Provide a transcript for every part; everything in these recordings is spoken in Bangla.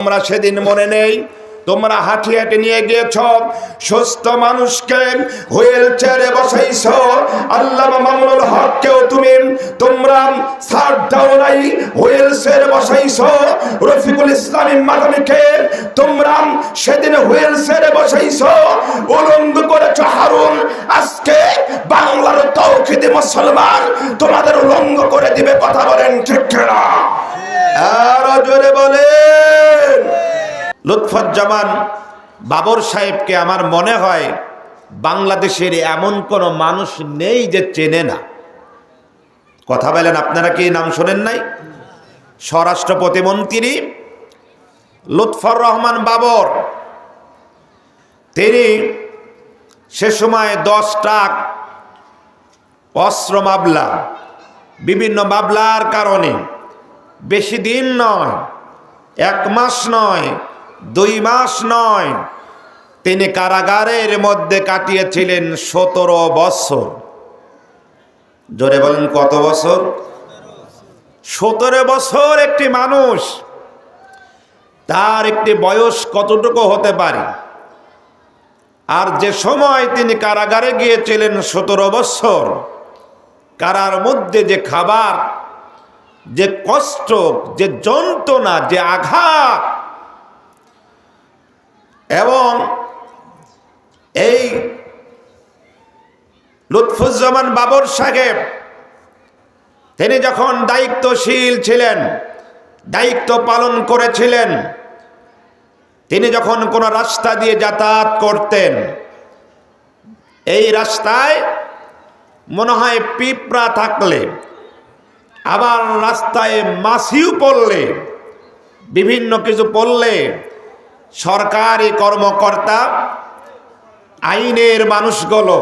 তোমরা সেদিন মনে নেই। তোমরা হাঁটি হাঁটি নিয়ে গিয়েছ। সুস্থ মানুষকে হুইল চেয়ারে বসাইছ। আল্লাহ মামুনুল হককেও তুমি তোমরা সার দাও নাই, হুইল চেয়ারে বসাইছ। রফিকুল ইসলামী মাদানিকে তোমরা সেদিন হুইল চেয়ারে বসাইছ। উলঙ্গ করেছ হারুন, আজকে বাংলার তৌখিদি মুসলমান তোমাদের উলঙ্গ করে দিবে কথা বলেন ঠিক না আরও জোরে বলেন। লুৎফুজ্জামান বাবর সাহেবকে আমার মনে হয় বাংলাদেশের এমন কোনো মানুষ নেই যে চেনে না। কথা বলেন, আপনারা কি নাম শোনেন নাই? স্বরাষ্ট্র প্রতিমন্ত্রী লুৎফর রহমান বাবর, তিনি সে সময় দশ টাক অস্ত্র মামলা, বিভিন্ন মামলার কারণে বেশি দিন নয়, এক মাস নয়, দুই মাস নয়। তিনি কারাগারের মধ্যে কাটিয়েছিলেন সতেরো বছর। জোরে বলেন, কত বছর? সতেরো বছর একটি মানুষ, তার একটি বয়স কতটুকু হতে পারে? আর যে সময় তিনি কারাগারে গিয়েছিলেন সতেরো বছর, কারার মধ্যে যে খাবার যে কষ্ট, যে যন্ত্রণা, যে আঘাত, এবং এই লুৎফুজ্জামান বাবর সাহেব, তিনি যখন দায়িত্বশীল ছিলেন, দায়িত্ব পালন করেছিলেন, তিনি যখন কোনো রাস্তা দিয়ে যাতায়াত করতেন, এই রাস্তায় মনে হয় পিঁপড়া থাকলে আবার রাস্তায় মাছিও পড়লে, বিভিন্ন কিছু পড়লে, সরকারি কর্মকর্তা, আইনের মানুষগুলো,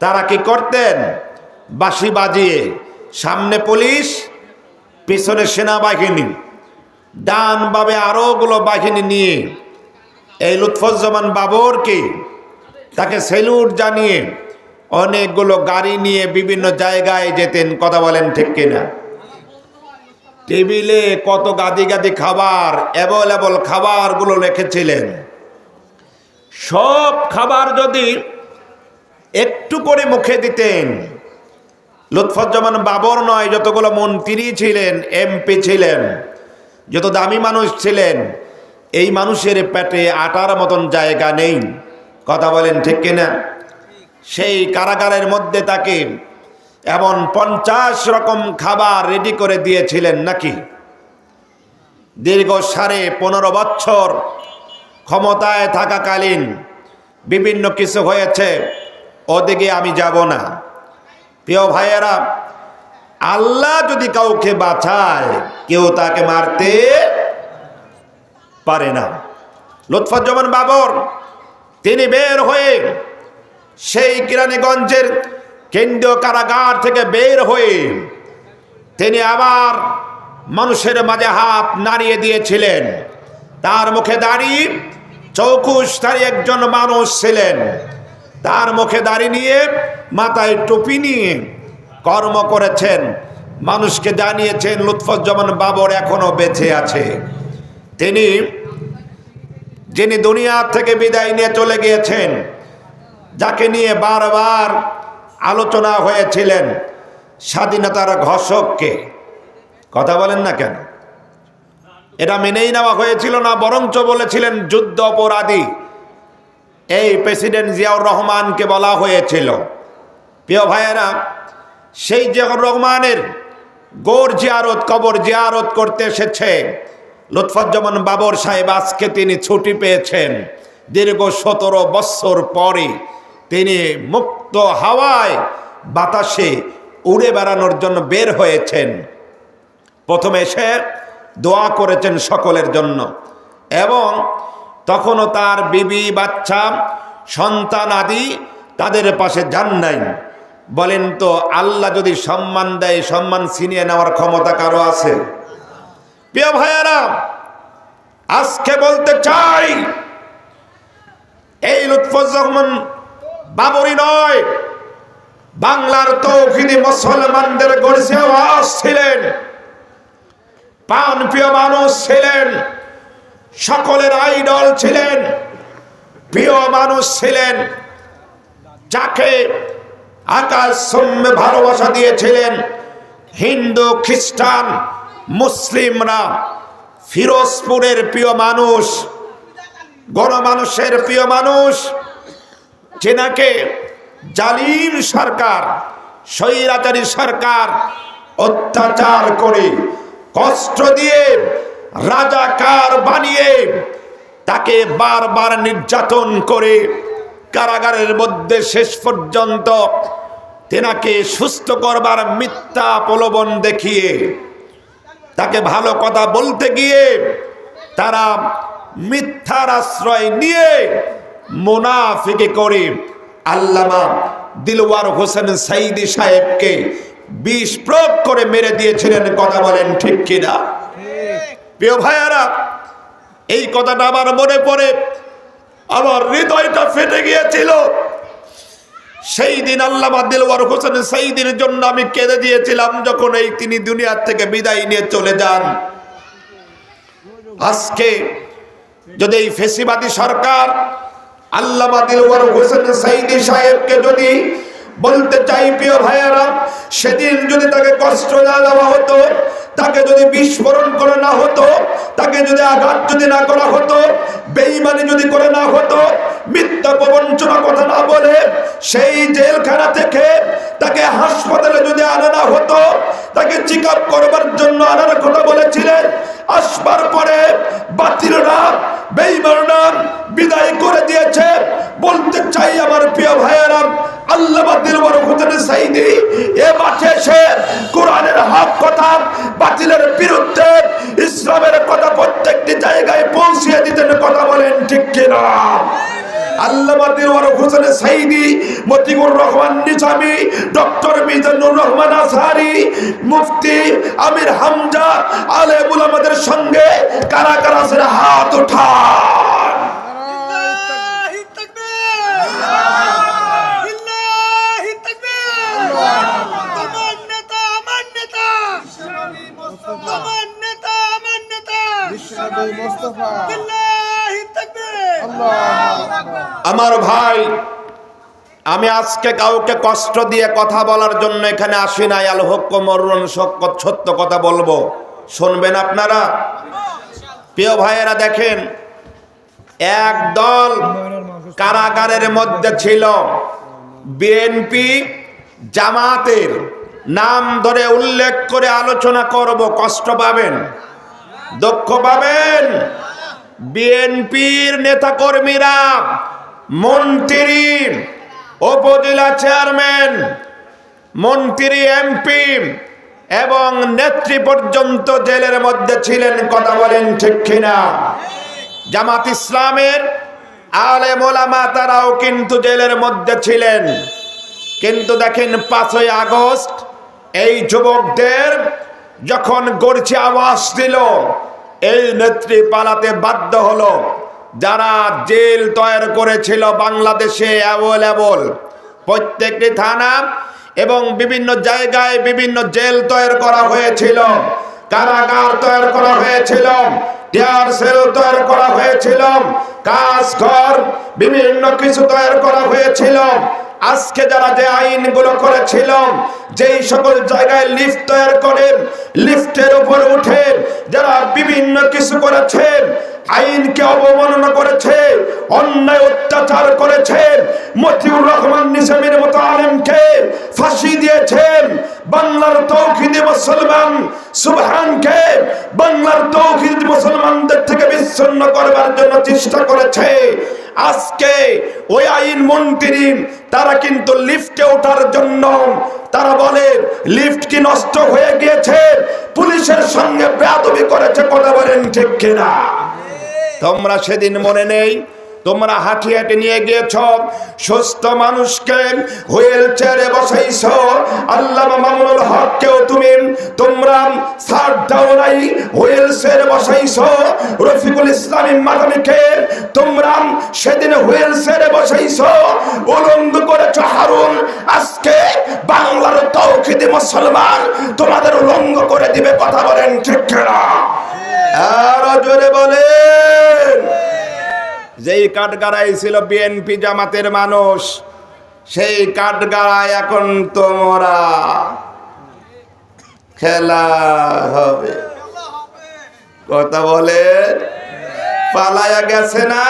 তারা কি করতেন? বাঁশি বাজিয়ে সামনে পুলিশ, পিছনে সেনাবাহিনী ডান বাবে আরোগুলো বাহিনী নিয়ে, এই লুৎফুজ্জামান বাবরকে তাকে সেলুট জানিয়ে অনেকগুলো গাড়ি নিয়ে বিভিন্ন জায়গায় যেতেন, কথা বলেন ঠিক কিনা? টেবিলে কত গাদি গাদি খাবার, অ্যাভেলেবল খাবারগুলো রেখেছিলেন। সব খাবার যদি একটু করে মুখে দিতেন। লুৎফুজ্জামান বাবর নয়, যতগুলো মন্ত্রী ছিলেন, এমপি ছিলেন, যত দামি মানুষ ছিলেন, এই মানুষের পেটে আটার মতন জায়গা নেই, কথা বলেন ঠিক কিনা? সেই কারাগারের মধ্যে তাকে এমন পঞ্চাশ রকম খাবার রেডি করে দিয়েছিলেন নাকি? দীর্ঘ সাড়ে পনেরো বছর ক্ষমতায় থাকাকালীন বিভিন্ন কিছু হয়েছে, ওদিকে আমি যাব না। প্রিয় ভাইয়েরা, আল্লাহ যদি কাউকে বাঁচায়, কেউ তাকে মারতে পারে না। লুৎফুজ্জামান বাবর, তিনি বের হয়ে সেই কিরানীগঞ্জের কেন্দ্রীয় কারাগার থেকে বের হয়ে তিনি আবার মানুষের মাঝে হাত নাড়িয়ে দিয়েছিলেন। তার মুখে দাঁড়িয়ে চৌকুশধারী একজন মানুষ ছিলেন। তার মুখে দাড়ি নিয়ে, মাথায় টুপি নিয়ে কর্ম করেছেন। মানুষকে জানিয়েছেন, লুৎফুজ্জামান বাবর এখনও বেঁচে আছে। তিনি, যিনি দুনিয়া থেকে বিদায় নিয়ে চলে গিয়েছেন যাকে নিয়ে বারবার আলোচনা হয়েছিলেন স্বাধীনতার ঘোষককে, কথা বলেন না কেন? এটা মেনেই নেওয়া হয়েছিল না, বরঞ্চ বলেছিলেন যুদ্ধ অপরাধী। এই প্রেসিডেন্ট জিয়াউর রহমানকে বলা হয়েছিল। প্রিয় ভাইয়েরা, সেই জিয়াউর রহমানের গোর জিয়ারত, কবর জিয়ারত করতে এসেছে লুৎফুজ্জামান বাবর সাহেব। আজকে তিনি ছুটি পেয়েছেন দীর্ঘ সতেরো বৎসর পরে। তিনি মুক্ত হাওয়ায় বাতাসে উড়ে বেড়ানোর জন্য বের হয়েছেন। প্রথমে এসে দোয়া করেছেন সকলের জন্য এবং তখনও তার বিবি, বাচ্চা, সন্তান আদি তাদের পাশে যান নাই। বলেন তো, আল্লাহ যদি সম্মান দেয়, সম্মান ছিনিয়ে নেওয়ার ক্ষমতা কারও আছে? প্রিয় ভাইয়ারা, আজকে বলতে চাই, এই লুৎফুজ্জামান বাবরি নয়। বাংলার তৌহিদি মুসলমানদের গড়ছে আওয়াজ ছিলেন। প্রাণ প্রিয় মানুষ ছিলেন। সকলের আইডল ছিলেন। প্রিয় মানুষ ছিলেন। যাকে আকাশ সম্মে ভালোবাসা দিয়েছিলেন। হিন্দু, খ্রিস্টান, মুসলিমরা, ফিরোজপুরের প্রিয় মানুষ, গণমানুষের প্রিয় মানুষ যেনাকে জালিম সরকার, স্বৈরাচারী সরকার অত্যাচার করে কষ্ট দিয়ে রাজাকার বানিয়ে তাকে বারবার নির্যাতন করে কারাগারের মধ্যে শেষ পর্যন্ত তেনাকে সুস্থ করবার মিথ্যা প্রলোভন দেখিয়ে তাকে ভালো কথা বলতে গিয়ে তারা মিথ্যার আশ্রয় নিয়ে মোনাফিকে করে আল্লামা দিলওয়ার হোসেন সাইদি সাহেবকে বিষ প্রয়োগ করে মেরে দিয়েছিলেন, কথা বলেন ঠিক কিনা? প্রিয় ভাইয়ারা, এই কথাটা আমার মনে পড়ে, আমার হৃদয়টা ফেটে গিয়েছিল। সেই দিন আল্লামা দিলওয়ার হোসেন সেই দিনের জন্য আমি কেঁদে দিয়েছিলাম যখন এই তিনি দুনিয়ার থেকে বিদায় নিয়ে চলে যান। আজকে যদি এই ফেসিবাদী সরকার আল্লামা দিলওয়ার হোসেন সাইদি সাহেবকে যদি বলতে চাই, প্রিয় ভাইয়েরা, সেদিন যদি তাকে কষ্ট না দেওয়া হতো, তাকে যদি বিস্ফোরণ করে না হতো, তাকে যদি আঘাত যদি না করা হতো বেইমানি যদি করে না হতো, মিথ্যা প্রবঞ্চনা কথা না বলে সেই জেলখানা থেকে তাকে হাসপাতালে যদি আনা না হতো, তাকে চেক আপ করবার জন্য আনার কথা বলেছিলেন, আসবার পরে বাতিলরা বেইমানরা বিদায় করে দিয়েছে। বলতে চাই আমার প্রিয় ভাইয়েরা আল্লাহ বাতিল বড় হোসেন সাইদি এ মাঠে এসে কোরআনের হক কথা, বাতিলের বিরুদ্ধে ইসলামের কথা প্রত্যেকটি জায়গায় পৌঁছিয়ে কথা বলেন ঠিক কিনা? আল্লামা রহমান ডক্টর মিজানুর রহমান মুফতি আমির হামজা, আলেমুল আমাদের সঙ্গে কারা কারা হাত উঠান মোস্তফা। আমার ভাই আমি আজকে কাউকে কষ্ট দিয়ে কথা বলার জন্য এখানে আসি নাই। আল হকমরণ সত্য কথা বলব। শুনবেন আপনারা? প্রিয় ভাইয়েরা দেখেন এক দল কারাগারের মধ্যে ছিল। বিএনপি জামাতের। নাম ধরে উল্লেখ করে আলোচনা করব কষ্ট পাবেন। দুঃখ পাবেন। বিএনপির নেতাকর্মীরা, মন্ত্রী, উপজেলা চেয়ারম্যান, মন্ত্রী, এমপি এবং নেত্রী পর্যন্ত জেলের মধ্যে ছিলেন কথা বলেন ঠিক কিনা? জামাত ইসলামের আলে মোলামা তারাও কিন্তু জেলের মধ্যে ছিলেন। কিন্তু দেখেন পাঁচই আগস্ট, এই যুবকদের যখন গড়ছে আওয়াজ দিল, এই নেত্রী পালাতে বাধ্য হলো। যারা জেল তৈরি করেছিল বাংলাদেশে অ্যাভেলেবল প্রত্যেকটি থানা এবং বিভিন্ন জায়গায় বিভিন্ন জেল তৈরি করা হয়েছিল। কারাগার তৈরি করা হয়েছিল, টিয়ার সেল তৈরি করা হয়েছিল, কাজ ঘর, বিভিন্ন কিছু তৈরি করা হয়েছিল। আজকে যারা যে আইনগুলো করেছিল যেই সকল জায়গায় লিফট তৈরি করেন লিফটের উপর উঠে, যারা বিভিন্ন কিছু করেছে আইনকে অবমাননা করেছে, অন্যায় অত্যাচার করেছে। মতিউর রহমান নিজামের মতো আলেমকে ফাঁসি দিয়েছেন। বাংলার তৌহিদি মুসলমান সুবহানকে বাংলার তৌহিদ মুসলমানদের থেকে বিচ্ছিন্ন করবার জন্য চেষ্টা করেছে। আজকে ওই আইন মন্ত্রী, তারা কিন্তু লিফটে ওঠার জন্য, তারা বলে, লিফট কি নষ্ট হয়ে গিয়েছে? পুলিশের সঙ্গে বেয়াদবি করেছে, কথা বলেন ঠিক কিনা? তোমরা সেদিন মনে নেই। তোমরা হাঁটি হাঁটি নিয়ে গিয়েছ। সুস্থ মানুষকে হুইল চেয়ারে বসাইছ। আল্লাহ মামুনুল হককেও তুমি তোমরা সার দাও নাই হুইল চেয়ারে বসাইছ। রফিকুল ইসলামী মাদানিকে তোমরা সেদিন হুইল চেয়ারে বসাইছ। উলঙ্গ করেছ হারুন। আজকে বাংলার তৌখিদি মুসলমান তোমাদের উলঙ্গ করে দিবে। কথা বলেন ঠিক জোরে বলে যেই কাঠগাড়াই ছিল বিএনপি জামাতের মানুষ, সেই কাঠগাড়ায় এখন তোমরা খেলা হবে। কথা বলে পালায়া গেছে না?